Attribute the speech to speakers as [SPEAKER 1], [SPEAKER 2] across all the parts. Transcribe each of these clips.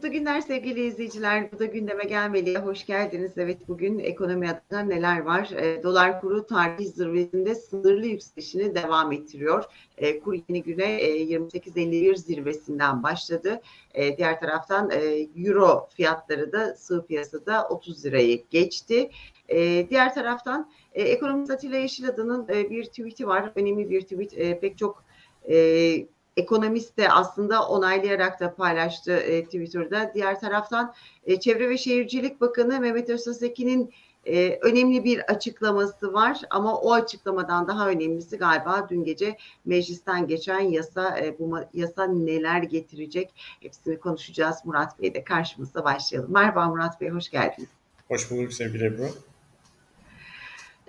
[SPEAKER 1] Mutlu günler sevgili izleyiciler. Bu da gündeme gelmeliye hoş geldiniz. Evet bugün ekonomi adına neler var? E, dolar kuru tarihi zirvesinde sınırlı yükselişini devam ettiriyor. E, kur yeni güne e, 28.51 zirvesinden başladı. E, diğer taraftan e, euro fiyatları da sığ piyasada 30 lirayı geçti. E, diğer taraftan e, ekonomist Atilla Yeşilada'nın e, bir tweet'i var. Önemli bir tweet. E, pek çok e, ekonomist de aslında onaylayarak da paylaştı e, Twitter'da. Diğer taraftan e, Çevre ve Şehircilik Bakanı Mehmet Öztesekin'in e, önemli bir açıklaması var ama o açıklamadan daha önemlisi galiba dün gece meclisten geçen yasa e, bu yasa neler getirecek hepsini konuşacağız. Murat Bey de karşımızda başlayalım. Merhaba Murat Bey hoş geldiniz.
[SPEAKER 2] Hoş bulduk sevgili Ebru.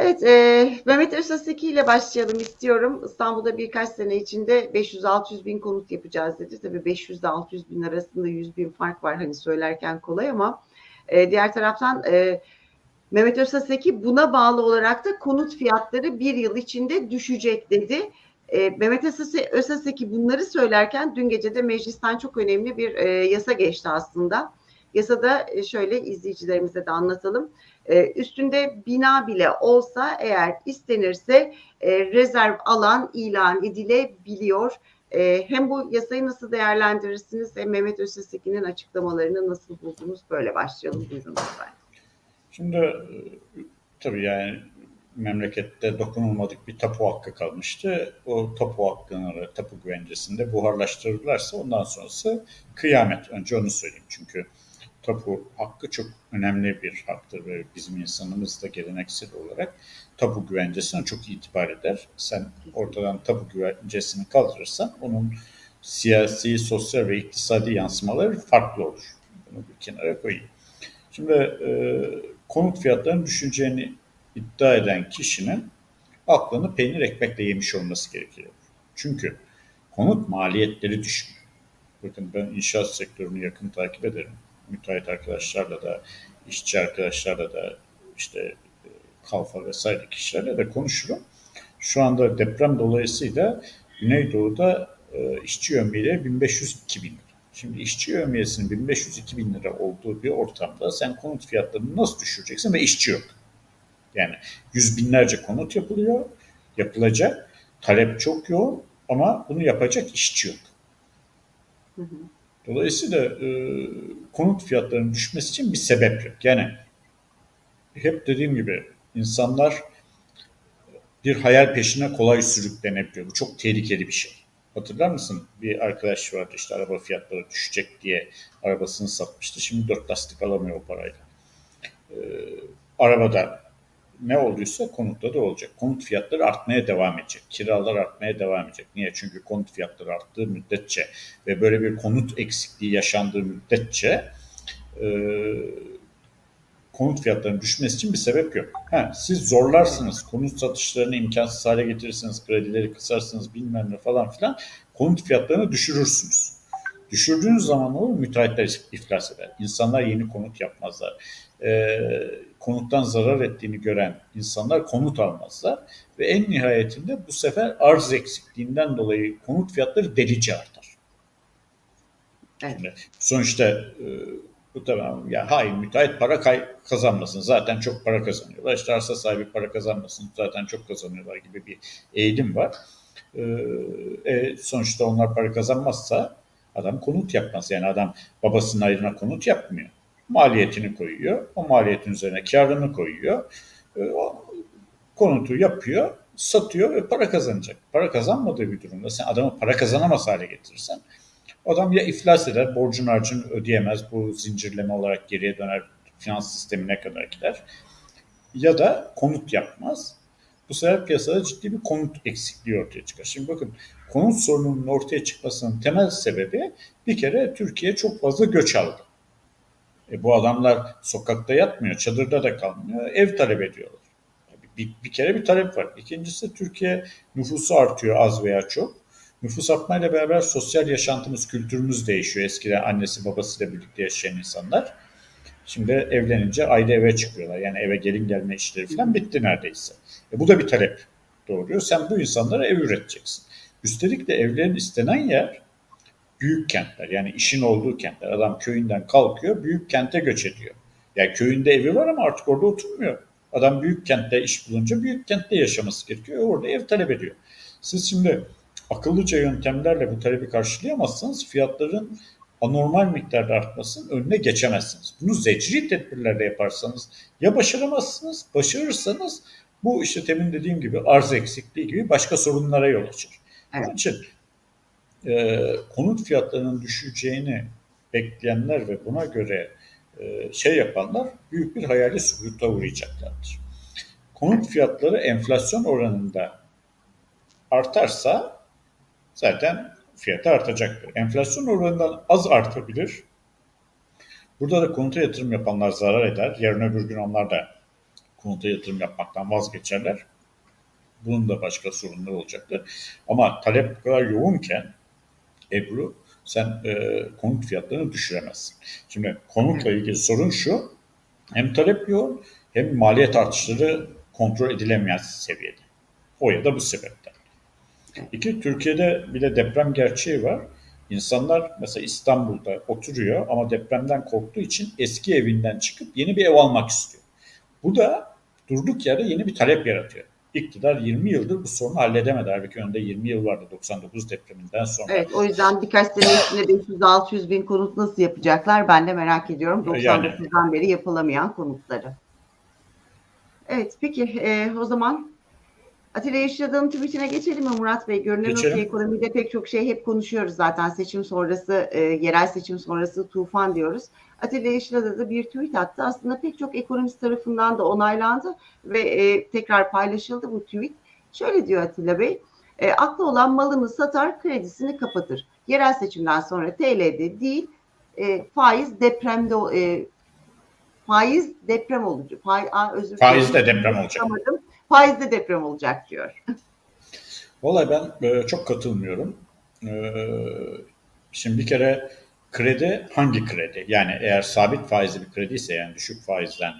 [SPEAKER 1] Evet, e, Mehmet Özaseki ile başlayalım istiyorum. İstanbul'da birkaç sene içinde 500-600 bin konut yapacağız dedi. Tabii 500 ile 600 bin arasında 100 bin fark var hani söylerken kolay ama e, diğer taraftan e, Mehmet Özaseki buna bağlı olarak da konut fiyatları bir yıl içinde düşecek dedi. E, Mehmet Özaseki bunları söylerken dün gece de meclisten çok önemli bir e, yasa geçti aslında. Yasada e, şöyle izleyicilerimize de anlatalım. E, üstünde bina bile olsa eğer istenirse e, rezerv alan ilan edilebiliyor. Hem bu yasayı nasıl değerlendirirsiniz hem Mehmet Öztesekin'in açıklamalarını nasıl buldunuz? Böyle başlayalım. Buyurun lütfen.
[SPEAKER 2] Şimdi tabii yani memlekette dokunulmadık bir tapu hakkı kalmıştı. O tapu hakkını, tapu güvencesinde buharlaştırırlarsa ondan sonrası kıyamet. Önce onu söyleyeyim çünkü tapu hakkı çok önemli bir haktır ve bizim insanımız da geleneksel olarak tapu güvencesine çok itibar eder. Sen ortadan tapu güvencesini kaldırırsan onun siyasi, sosyal ve iktisadi yansımaları farklı olur. Bunu bir kenara koyayım. Şimdi e, konut fiyatlarının düşeceğini iddia eden kişinin aklını peynir ekmekle yemiş olması gerekiyor. Çünkü konut maliyetleri düşmüyor. Bakın ben inşaat sektörünü yakın takip ederim müteahhit arkadaşlarla da, işçi arkadaşlarla da işte e, kalfa vesaire kişilerle de konuşurum. Şu anda deprem dolayısıyla Güneydoğu'da e, işçi yövmiyle 1500-2000 lira. Şimdi işçi yövmiyesinin 1500-2000 lira olduğu bir ortamda sen konut fiyatlarını nasıl düşüreceksin ve işçi yok. Yani yüz binlerce konut yapılıyor, yapılacak. Talep çok yoğun ama bunu yapacak işçi yok. Hı hı. Dolayısıyla e, konut fiyatlarının düşmesi için bir sebep yok. Yani hep dediğim gibi insanlar bir hayal peşine kolay sürüklenebiliyor. Bu çok tehlikeli bir şey. Hatırlar mısın? Bir arkadaş vardı işte araba fiyatları düşecek diye arabasını satmıştı. Şimdi dört lastik alamıyor o parayla. Ee, arabada ne olduysa konutta da olacak. Konut fiyatları artmaya devam edecek. Kiralar artmaya devam edecek. Niye? Çünkü konut fiyatları arttığı müddetçe ve böyle bir konut eksikliği yaşandığı müddetçe e, konut fiyatlarının düşmesi için bir sebep yok. Ha, siz zorlarsınız, konut satışlarını imkansız hale getirirsiniz, kredileri kısarsınız bilmem ne falan filan, konut fiyatlarını düşürürsünüz. Düşürdüğünüz zaman olur müteahhitler iflas eder. İnsanlar yeni konut yapmazlar. E, konuttan zarar ettiğini gören insanlar konut almazlar. Ve en nihayetinde bu sefer arz eksikliğinden dolayı konut fiyatları delice artar. Evet. Şimdi sonuçta e, bu tamam ya hayır müteahhit para kay kazanmasın zaten çok para kazanıyorlar. İşte arsa sahibi para kazanmasın zaten çok kazanıyorlar gibi bir eğilim var. E, e, sonuçta onlar para kazanmazsa adam konut yapmaz. Yani adam babasının ayrına konut yapmıyor maliyetini koyuyor. O maliyetin üzerine karını koyuyor. E, o konutu yapıyor, satıyor ve para kazanacak. Para kazanmadığı bir durumda sen adamı para kazanamaz hale getirirsen adam ya iflas eder, borcun harcını ödeyemez, bu zincirleme olarak geriye döner, finans sistemine kadar gider. Ya da konut yapmaz. Bu sefer piyasada ciddi bir konut eksikliği ortaya çıkar. Şimdi bakın konut sorununun ortaya çıkmasının temel sebebi bir kere Türkiye çok fazla göç aldı. E, bu adamlar sokakta yatmıyor, çadırda da kalmıyor, ev talep ediyorlar. Bir, bir kere bir talep var. İkincisi Türkiye nüfusu artıyor az veya çok. Nüfus artmayla beraber sosyal yaşantımız, kültürümüz değişiyor. Eskiden annesi babasıyla birlikte yaşayan insanlar. Şimdi evlenince aile eve çıkıyorlar. Yani eve gelin gelme işleri falan bitti neredeyse. E bu da bir talep doğuruyor. Sen bu insanlara ev üreteceksin. Üstelik de evlerin istenen yer büyük kentler yani işin olduğu kentler. Adam köyünden kalkıyor büyük kente göç ediyor. Yani köyünde evi var ama artık orada oturmuyor. Adam büyük kentte iş bulunca büyük kentte yaşaması gerekiyor. Orada ev talep ediyor. Siz şimdi akıllıca yöntemlerle bu talebi karşılayamazsanız fiyatların anormal miktarda artmasının önüne geçemezsiniz. Bunu zecri tedbirlerle yaparsanız ya başaramazsınız, başarırsanız bu işte temin dediğim gibi arz eksikliği gibi başka sorunlara yol açar.
[SPEAKER 1] Evet.
[SPEAKER 2] Onun için e, konut fiyatlarının düşeceğini bekleyenler ve buna göre e, şey yapanlar büyük bir hayali sükuta uğrayacaklardır. Konut fiyatları enflasyon oranında artarsa zaten fiyatı artacaktır. Enflasyon oranından az artabilir. Burada da konuta yatırım yapanlar zarar eder. Yarın öbür gün onlar da konuta yatırım yapmaktan vazgeçerler. Bunun da başka sorunları olacaktır. Ama talep bu kadar yoğunken Ebru sen e, konut fiyatlarını düşüremezsin. Şimdi konutla ilgili sorun şu. Hem talep yoğun hem maliyet artışları kontrol edilemeyen seviyede. O ya da bu sebepten. İki, Türkiye'de bir de deprem gerçeği var. İnsanlar mesela İstanbul'da oturuyor ama depremden korktuğu için eski evinden çıkıp yeni bir ev almak istiyor. Bu da durduk yere yeni bir talep yaratıyor. İktidar 20 yıldır bu sorunu halledemedi. Halbuki önünde 20 yıl vardı 99 depreminden sonra.
[SPEAKER 1] Evet o yüzden birkaç sene içinde 500-600 bin konut nasıl yapacaklar ben de merak ediyorum.
[SPEAKER 2] Yani.
[SPEAKER 1] 99'dan beri yapılamayan konutları. Evet peki e, o zaman Atilla Yaşadığım tweetine geçelim mi Murat Bey? Görünen o
[SPEAKER 2] Geçelim.
[SPEAKER 1] ki ekonomide pek çok şey hep konuşuyoruz zaten seçim sonrası, e, yerel seçim sonrası tufan diyoruz. Atilla Yeşilada da bir tweet attı. Aslında pek çok ekonomist tarafından da onaylandı ve e, tekrar paylaşıldı bu tweet. Şöyle diyor Atilla Bey, e, aklı olan malını satar, kredisini kapatır. Yerel seçimden sonra TL'de değil, e, faiz depremde e, faiz deprem olacak. Faiz, aa, özür.
[SPEAKER 2] Faiz de deprem olacak.
[SPEAKER 1] Faiz de deprem olacak diyor.
[SPEAKER 2] Vallahi ben e, çok katılmıyorum. E, şimdi bir kere kredi hangi kredi? Yani eğer sabit faizli bir kredi ise yani düşük faizden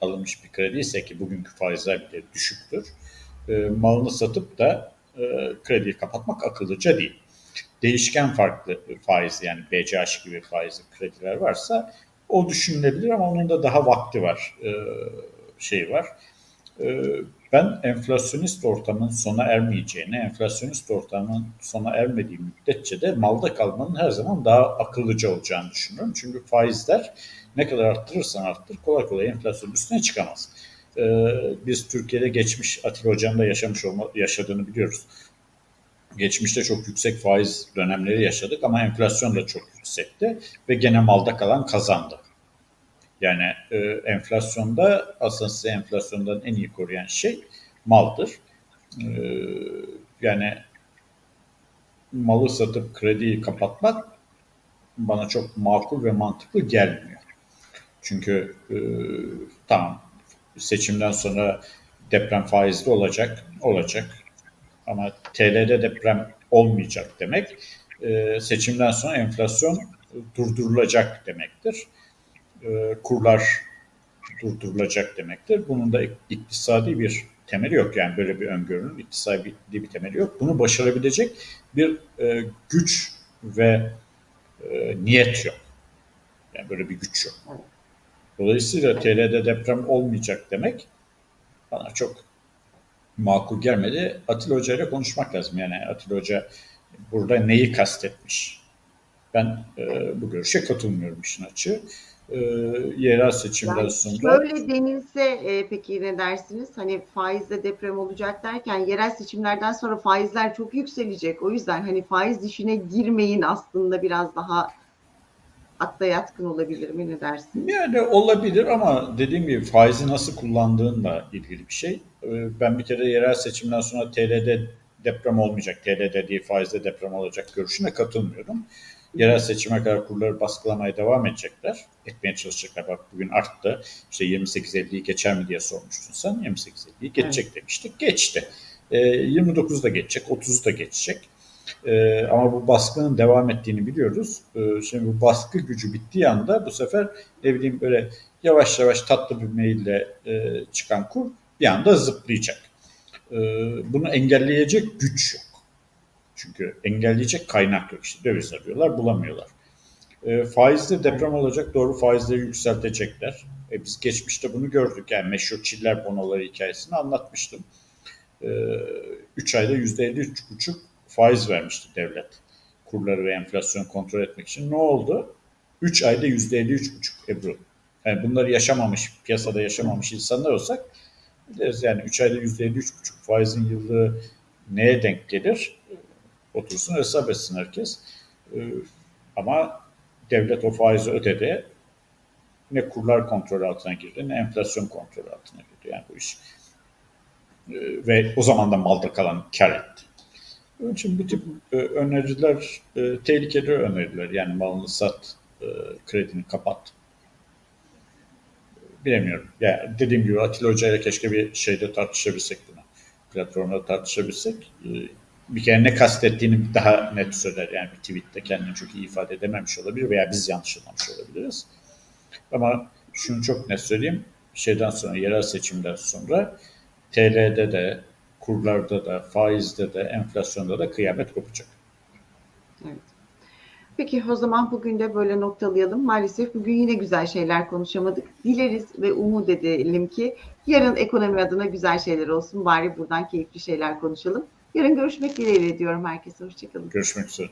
[SPEAKER 2] alınmış bir kredi ise ki bugünkü faizler bile düşüktür. E, malını satıp da e, krediyi kapatmak akıllıca değil. Değişken farklı faiz yani BCH gibi faizli krediler varsa o düşünülebilir ama onun da daha vakti var. E, şey var. E, ben enflasyonist ortamın sona ermeyeceğini, enflasyonist ortamın sona ermediği müddetçe de malda kalmanın her zaman daha akıllıca olacağını düşünüyorum. Çünkü faizler ne kadar arttırırsan arttır kolay kolay enflasyonun üstüne çıkamaz. Ee, biz Türkiye'de geçmiş Atilla Hoca'nın da yaşamış olma, yaşadığını biliyoruz. Geçmişte çok yüksek faiz dönemleri yaşadık ama enflasyon da çok yüksekti ve gene malda kalan kazandı. Yani e, enflasyonda aslında size enflasyondan en iyi koruyan şey maldır. E, yani malı satıp krediyi kapatmak bana çok makul ve mantıklı gelmiyor. Çünkü e, tamam seçimden sonra deprem faizli olacak, olacak. Ama TL'de deprem olmayacak demek e, seçimden sonra enflasyon durdurulacak demektir e, kurlar durdurulacak demektir. Bunun da iktisadi bir temeli yok. Yani böyle bir öngörünün iktisadi bir temeli yok. Bunu başarabilecek bir e, güç ve e, niyet yok. Yani böyle bir güç yok. Dolayısıyla TL'de deprem olmayacak demek bana çok makul gelmedi. Atilla Hoca ile konuşmak lazım. Yani Atilla Hoca burada neyi kastetmiş? Ben e, bu görüşe katılmıyorum işin açığı e, yerel seçimden
[SPEAKER 1] Yani
[SPEAKER 2] sonra.
[SPEAKER 1] şöyle denilse e, peki ne dersiniz? Hani faizle deprem olacak derken yerel seçimlerden sonra faizler çok yükselecek. O yüzden hani faiz işine girmeyin aslında biraz daha akla yatkın olabilir mi ne dersiniz?
[SPEAKER 2] Yani olabilir ama dediğim gibi faizi nasıl kullandığınla ilgili bir şey. E, Ben bir kere yerel seçimden sonra TL'de deprem olmayacak, TL'de değil faizde deprem olacak görüşüne katılmıyorum. Yerel seçime kadar kurları baskılamaya devam edecekler. Etmeye çalışacaklar. Bak bugün arttı. İşte 28.50'yi geçer mi diye sormuştun sen. 28.50'yi geçecek evet. demiştik. Geçti. E, 29'da geçecek, 30'da geçecek. E, ama bu baskının devam ettiğini biliyoruz. E, şimdi bu baskı gücü bittiği anda bu sefer ne bileyim böyle yavaş yavaş tatlı bir meyille e, çıkan kur bir anda zıplayacak. E, bunu engelleyecek güç yok. Çünkü engelleyecek kaynak yok. İşte döviz arıyorlar, bulamıyorlar. E, faizli deprem olacak, doğru faizleri yükseltecekler. E, biz geçmişte bunu gördük. Yani meşhur çiller bonoları hikayesini anlatmıştım. 3 ayda %53,5 faiz vermişti devlet. Kurları ve enflasyonu kontrol etmek için. Ne oldu? 3 ayda %53,5 Ebru. Yani bunları yaşamamış, piyasada yaşamamış insanlar olsak biliriz yani 3 ayda %53,5 faizin yıllığı neye denk gelir? Otursun hesap etsin herkes. Ee, Ama devlet o faizi ödedi. Ne kurlar kontrol altına girdi ne enflasyon kontrol altına girdi. Yani bu iş. Ee, Ve o zaman da malda kalan kar etti. Onun için bu tip e, öneriler e, tehlikeli öneriler. Yani malını sat, e, kredini kapat. Bilemiyorum. Yani dediğim gibi Atilla Hoca ile keşke bir şeyde tartışabilsek bunu. Platformda tartışabilsek. Bir kere ne kastettiğini daha net söyler. Yani bir tweette kendini çok iyi ifade edememiş olabilir veya biz yanlış anlamış olabiliriz. Ama şunu çok net söyleyeyim. Şeyden sonra, yerel seçimden sonra TL'de de, kurlarda da, faizde de, enflasyonda da kıyamet kopacak.
[SPEAKER 1] Evet. Peki o zaman bugün de böyle noktalayalım. Maalesef bugün yine güzel şeyler konuşamadık. Dileriz ve umut edelim ki yarın ekonomi adına güzel şeyler olsun. Bari buradan keyifli şeyler konuşalım. Yarın görüşmek dileğiyle diyorum herkese. Hoşçakalın.
[SPEAKER 2] Görüşmek üzere.